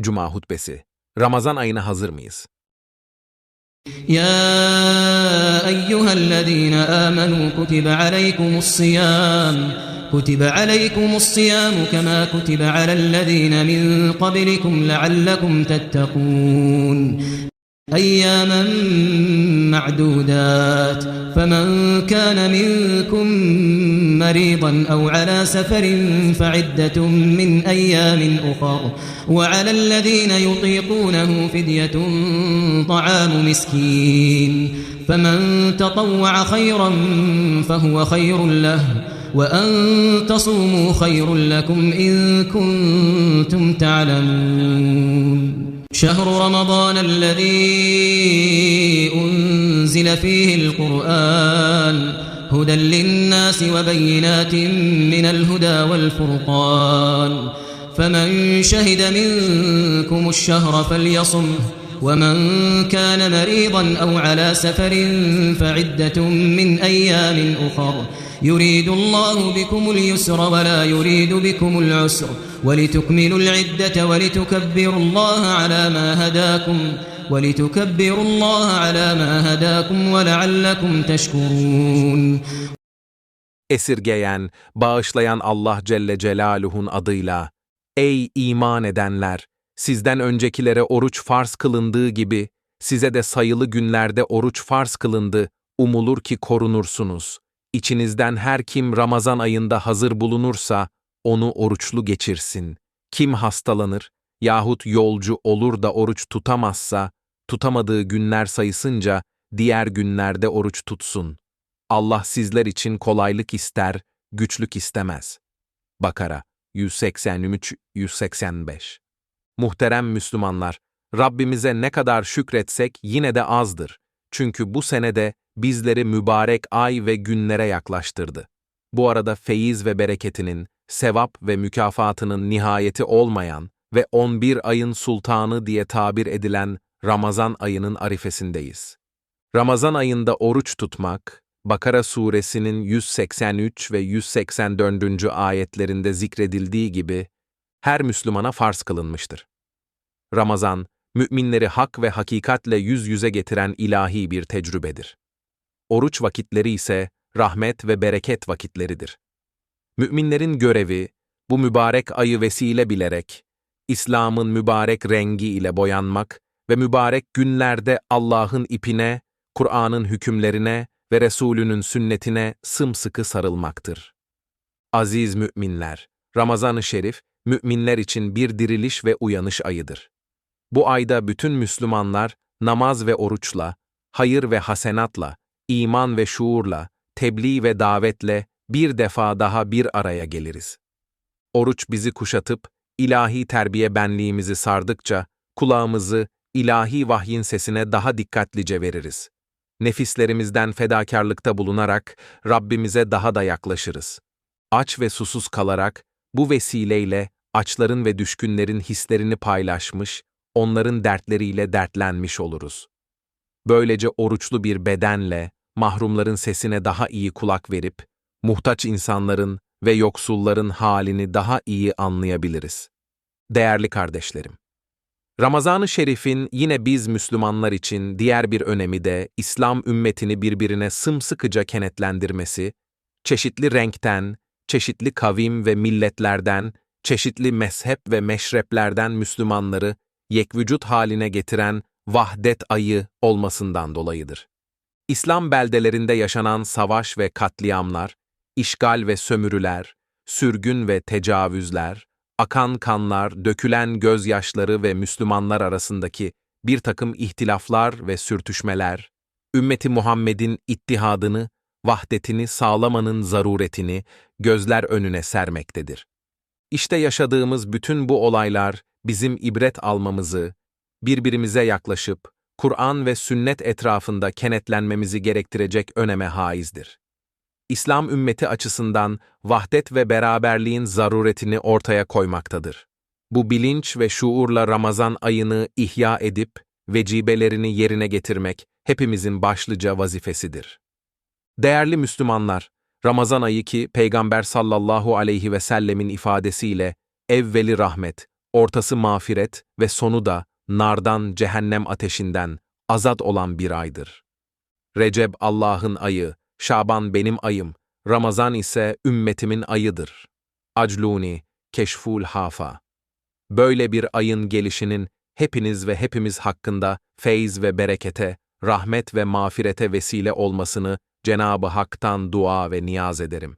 Cuma hutbesi. Ramazan ayına hazır mıyız? يا أيها الذين آمنوا كتب عليكم الصيام كتب عليكم الصيام كما كتب على الذين من قبلكم لعلكم تتقون أياما معدودات. فمن كان منكم مريضا أو على سفر فعدة من أيام أخر. وعلى الذين يطيقونه فدية طعام مسكين. فمن تطوع خيرا فهو خير له. وأن تصوموا خير لكم إن كنتم تعلمون. شهر رمضان الذي أنزل فيه القرآن هدى للناس وبينات من الهدى والفرقان فمن شهد منكم الشهر فليصمه ومن كان مريضا أو على سفر فعدة من أيام أخر. يريد الله بكم اليسر ولا يريد بكم العسر. ولتكملوا العدة ولتكبروا الله على ما هداكم. ولتكبروا الله على ما هداكم ولعلكم تشكرون. Esirgeyen, bağışlayan Allah Celle Celaluhu'nun adıyla, Ey iman edenler! Sizden öncekilere oruç farz kılındığı gibi, size de sayılı günlerde oruç farz kılındı, umulur ki korunursunuz. İçinizden her kim Ramazan ayında hazır bulunursa, onu oruçlu geçirsin. Kim hastalanır yahut yolcu olur da oruç tutamazsa, tutamadığı günler sayısınca diğer günlerde oruç tutsun. Allah sizler için kolaylık ister, güçlük istemez. Bakara 183-185 Muhterem Müslümanlar, Rabbimize ne kadar şükretsek yine de azdır. Çünkü bu senede bizleri mübarek ay ve günlere yaklaştırdı. Bu arada feyiz ve bereketinin, sevap ve mükafatının nihayeti olmayan ve 11 ayın sultanı diye tabir edilen Ramazan ayının arifesindeyiz. Ramazan ayında oruç tutmak, Bakara suresinin 183 ve 184. ayetlerinde zikredildiği gibi her Müslümana farz kılınmıştır. Ramazan, müminleri hak ve hakikatle yüz yüze getiren ilahi bir tecrübedir. Oruç vakitleri ise rahmet ve bereket vakitleridir. Müminlerin görevi, bu mübarek ayı vesile bilerek, İslam'ın mübarek rengi ile boyanmak ve mübarek günlerde Allah'ın ipine, Kur'an'ın hükümlerine ve Resulünün sünnetine sımsıkı sarılmaktır. Aziz müminler, Ramazan-ı Şerif, müminler için bir diriliş ve uyanış ayıdır. Bu ayda bütün Müslümanlar namaz ve oruçla, hayır ve hasenatla, iman ve şuurla, tebliğ ve davetle bir defa daha bir araya geliriz. Oruç bizi kuşatıp, ilahi terbiye benliğimizi sardıkça, kulağımızı ilahi vahyin sesine daha dikkatlice veririz. Nefislerimizden fedakarlıkta bulunarak Rabbimize daha da yaklaşırız. Aç ve susuz kalarak bu vesileyle açların ve düşkünlerin hislerini paylaşmış, onların dertleriyle dertlenmiş oluruz. Böylece oruçlu bir bedenle mahrumların sesine daha iyi kulak verip, muhtaç insanların ve yoksulların halini daha iyi anlayabiliriz. Değerli kardeşlerim, Ramazan-ı Şerif'in yine biz Müslümanlar için diğer bir önemi de İslam ümmetini birbirine sımsıkıca kenetlendirmesi, çeşitli renkten, çeşitli kavim ve milletlerden, çeşitli mezhep ve meşreplerden Müslümanları yekvücut haline getiren vahdet ayı olmasından dolayıdır. İslam beldelerinde yaşanan savaş ve katliamlar, işgal ve sömürüler, sürgün ve tecavüzler, akan kanlar, dökülen gözyaşları ve Müslümanlar arasındaki bir takım ihtilaflar ve sürtüşmeler, ümmeti Muhammed'in ittihadını, vahdetini sağlamanın zaruretini gözler önüne sermektedir. İşte yaşadığımız bütün bu olaylar bizim ibret almamızı, birbirimize yaklaşıp, Kur'an ve sünnet etrafında kenetlenmemizi gerektirecek öneme haizdir. İslam ümmeti açısından vahdet ve beraberliğin zaruretini ortaya koymaktadır. Bu bilinç ve şuurla Ramazan ayını ihya edip, vecibelerini yerine getirmek hepimizin başlıca vazifesidir. Değerli Müslümanlar, Ramazan ayı ki Peygamber sallallahu aleyhi ve sellemin ifadesiyle evveli rahmet, ortası mağfiret ve sonu da nardan, cehennem ateşinden azat olan bir aydır. Recep Allah'ın ayı, Şaban benim ayım, Ramazan ise ümmetimin ayıdır. Acluni, Keşful Hafa. Böyle bir ayın gelişinin hepiniz ve hepimiz hakkında feyz ve berekete, rahmet ve mağfirete vesile olmasını Cenabı Hak'tan dua ve niyaz ederim.